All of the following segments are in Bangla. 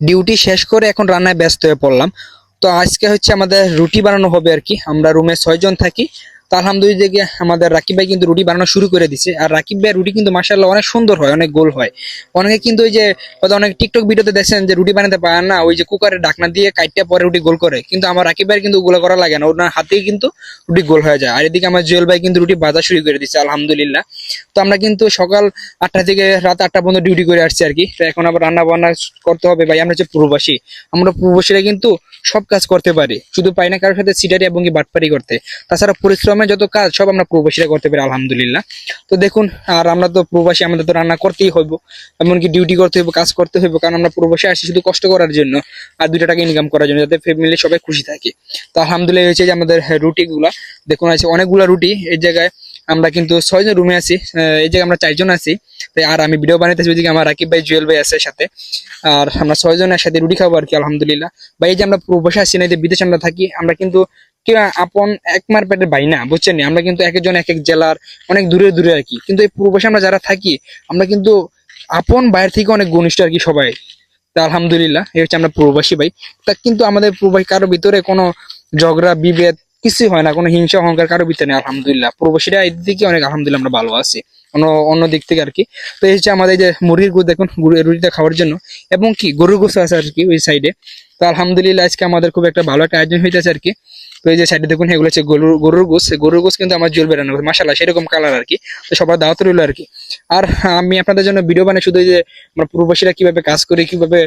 ডিউটি শেষ করে এখন রান্নায় ব্যস্ত হয়ে পড়লাম। তো আজকে হচ্ছে আমাদের রুটি বানানো হবে আর কি। আমরা রুমে ছয়জন থাকি। তো আলহামদুলিল্লাহ আমাদের রাকিব ভাই কিন্তু রুটি বানানো শুরু করে দিছে। আর রাকিব ভাই রুটি কিন্তু মাসাল্লাহ অনেক সুন্দর হয়, অনেক গোল হয়। অনেকে কিন্তু ওই যে, হয়তো অনেক টিকটক ভিডিওতে দেখছেন যে রুটি বানাতে পারে না, ওই যে কুকারে ঢাকনা দিয়ে কাইটটা পরে রুটি গোল করে। কিন্তু আমার রাকিব ভাইয়ের কিন্তু ওগুলো করা লাগে না, ওনার হাতেই কিন্তু রুটি গোল হয়ে যায়। আর এদিকে আমার জুয়েল ভাই কিন্তু রুটি বাজা শুরু করে দিচ্ছে আলহামদুলিল্লাহ। তো আমরা কিন্তু সকাল আটটা থেকে রাত আটটা পর্যন্ত ডিউটি করে আসছি আর কি। তো এখন আবার রান্না বান্না করতে হবে ভাই, আমরা হচ্ছে প্রবাসী আমরা প্রবাসীরা কিন্তু সব কাজ করতে পারি। শুধু পাই না কারোর সাথে সিটারি এবং বাটপারি করতে। তাছাড়া পরিশ্রমের যত কাজ, সব আমরা প্রবাসীরা করতে পারি, আলহামদুলিল্লাহ। তো দেখুন, আর আমরা তো প্রবাসী, আমাদের তো রান্না করতেই হইব। এমনকি ডিউটি করতে হইব, কাজ করতে হইব, কারণ আমরা প্রবাসী আসি শুধু কষ্ট করার জন্য আর দুইটা টাকা ইনকাম করার জন্য, যাতে ফ্যামিলি সবাই খুশি থাকে। তো আলহামদুলিল্লাহ হচ্ছে যে আমাদের রুটিগুলা। দেখুন, আছে অনেকগুলা রুটি, এই জায়গায় আমরা কিন্তু ছয়জন রুমে আছি এই জায়গায় আমরা চারজন আছি। তাই আর আমি ভিডিও বানাইতেছি, ওইদিকে আমার রাকিব ভাই, জুয়েল ভাই আছে সাথে। আর আমরা ছয়জন একসাথে রুটি খাব আর কি, আলহামদুলিল্লাহ। বা এই যে আমরা প্রবাসে আছি না, এই যে বিদেশে আমরা থাকি, আমরা কিন্তু কি আপন এক মার পেটের ভাই না, বুঝছেন আমরা কিন্তু এক একজন এক এক জেলার অনেক দূরে দূরে আর কি। কিন্তু এই প্রবাসে আমরা যারা থাকি, আমরা কিন্তু আপন বাইরে থেকে অনেক ঘনিষ্ঠ আর কি সবাই। তা আলহামদুলিল্লাহ, এই হচ্ছে আমরা প্রবাসী ভাই। তা কিন্তু আমাদের প্রবাসী কারোর ভিতরে কোনো ঝগড়া, বিভেদ কিছুই হয় না, কোনো হিংসা, অহংকার কারোর ভিতরে নেই, আলহামদুলিল্লাহ। প্রবাসীরা এই দিকে অনেক, আলহামদুলিল্লাহ আমরা ভালো আছি, অন্য অন্য দিক থেকে আর কি। তো এই হচ্ছে আমাদের যে মুরগির গুড় দেখুন রুটিটা খাওয়ার জন্য। এবং কি, গরুর গোস আছে আর কি, ওই সাইডে তো আলহামদুলিল্লাহ, আজকে আমাদের খুব একটা ভালো একটা আয়োজন হইতেছে আর কি। তো এই যে সাইডে দেখুন, এগুলো হচ্ছে গরুর গরুর গোস গরুর গোস কিন্তু আমার জল বেরানো মাসাল্লাহ সেরকম কালার আর কি। তো সবার দাওয়াত রইল আর কি। আর আমি আপনাদের জন্য ভিডিও বানাই, শুধু যে আমরা প্রবাসীরা কীভাবে কাজ করি, কীভাবে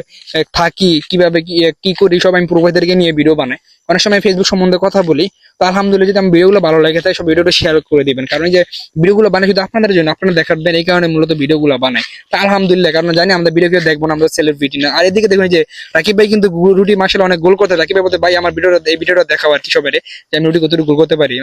থাকি, কীভাবে কি কি করি, সব আমি প্রবাসীদেরকে নিয়ে ভিডিও বানাই। অনেক সময় ফেসবুক সম্বন্ধে কথা বলি, তো আলহামদুলিল্লাহ যদি আমার ভিডিওগুলো ভালো লাগে তাই সব ভিডিওটা শেয়ার করে দিবেন। কারণ যে ভিডিওগুলো বানাই শুধু আপনাদের জন্য, আপনারা দেখাবেন এই কারণে মূলত ভিডিওগুলো বানাই। তা আলহামদুলিল্লাহ, কারণ জানি আমাদের ভিডিও কেউ দেখব না আমাদের সেলিব্রিটি না। আর এদিকে দেখুন যে রাকিব ভাই কিন্তু রুটি মাসাল অনেক গোল করতে, রাকিব ভাই বলতে, ভাই, আমার ভিডিওটা, এই ভিডিওটা দেখাও আর কি সবাই যে আমি রুটি কতটুকু গোল করতে পারি।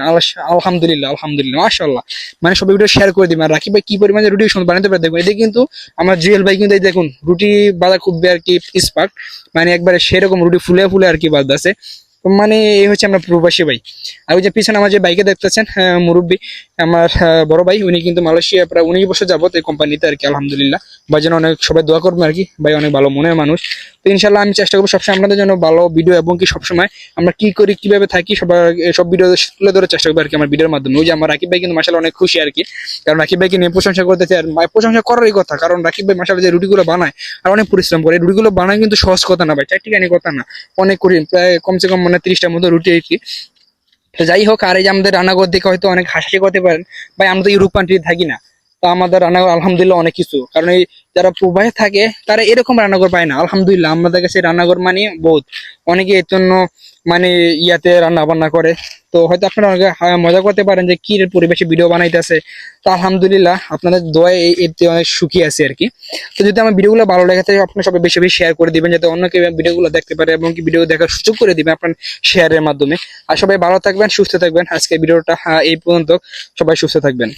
আলহামদুলিল্লাহ আলহামদুলিল্লাহ মাশাল্লাহ মানে সব ভিডিও শেয়ার করে দিবেন। আর রাকিব ভাই কি পরিমাণে রুটি বানাতে পারে, দেখুন, এদিকে কিন্তু আমার জুয়েল ভাই কিন্তু এই দেখুন, রুটি বাঁধা খুব আর কি স্পার্ক মানে একবারে সেরকম রুটি ফুলে ফুলে আর কি বাঁধতেছে মানে এই হচ্ছে আমরা প্রবাসী ভাই। আর ওই যে পিছনে আমার যে বাইকে দেখতেছেন মুরব্বী, আমার বড় ভাই, উনি কিন্তু মালয়েশিয়া প্রায় উনিশ বছর যাবত এই কোম্পানিতে আর কি, আলহামদুলিল্লাহ। ভাই যেন অনেক, সবাই দোয়া করবেন আর কি, ভাই অনেক ভালো মনের মানুষ। তো ইনশাল্লাহ আমি চেষ্টা করব সবসময় আপনাদের জন্য ভালো ভিডিও এবং কি সবসময় আমরা কি করি, কীভাবে থাকি, সবার, সব ভিডিও তুলে ধরার চেষ্টা করব আর কি আমার ভিডিওর মাধ্যমে। ওই যে আমার রাকিব ভাই কিন্তু মাসাল অনেক খুশি আর কি, কারণ রাকিব ভাইকে নিয়ে প্রশংসা করতেছে আর প্রশংসা করারই কথা, কারণ রাকিব ভাই মাসাল যে রুটিগুলো বানায় আর অনেক পরিশ্রম করে রুটিগুলো বানায় কিন্তু সহজ কথা না ভাই চারটি কথা না। অনেক করি, প্রায় কমসে কম মানে তিরিশটার মতো রুটি আর কি। তো যাই হোক, আর এই যে আমাদের রান্নাঘর দেখে হয়তো অনেক হাসাহাসি করতে পারেন। ভাই, আমরা তো ইউরোপ কান্ট্রি থাকি না। তো আমাদের রান্নাঘর, আলহামদুলিল্লাহ অনেক কিছু। কারণ এই যারা প্রবাহে থাকে, তারা এরকম রান্নাঘর পায় না। আলহামদুলিল্লাহ, আমাদের কাছে রান্নাঘর মানে বহুত। অনেকে এর জন্য মানে ইয়াতে রান্না বান্না করে। তো হয়তো আপনারা অনেকে মজা করতে পারেন যে কি পরিবেশে ভিডিও বানাইতেছে। তো আলহামদুলিল্লাহ আপনাদের দোয়ায় এই এতে অনেক সুখী আছে আর কি। তো যদি আমার ভিডিওগুলো ভালো লাগে তাহলে আপনি সবাই বেশি বেশি শেয়ার করে দিবেন, যাতে অন্য কেউ ভিডিওগুলো দেখতে পারে এবং কি ভিডিও দেখার সুযোগ করে দিবেন আপনার শেয়ারের মাধ্যমে। আর সবাই ভালো থাকবেন, সুস্থ থাকবেন। আজকে ভিডিওটা এই পর্যন্ত সবাই সুস্থ থাকবেন।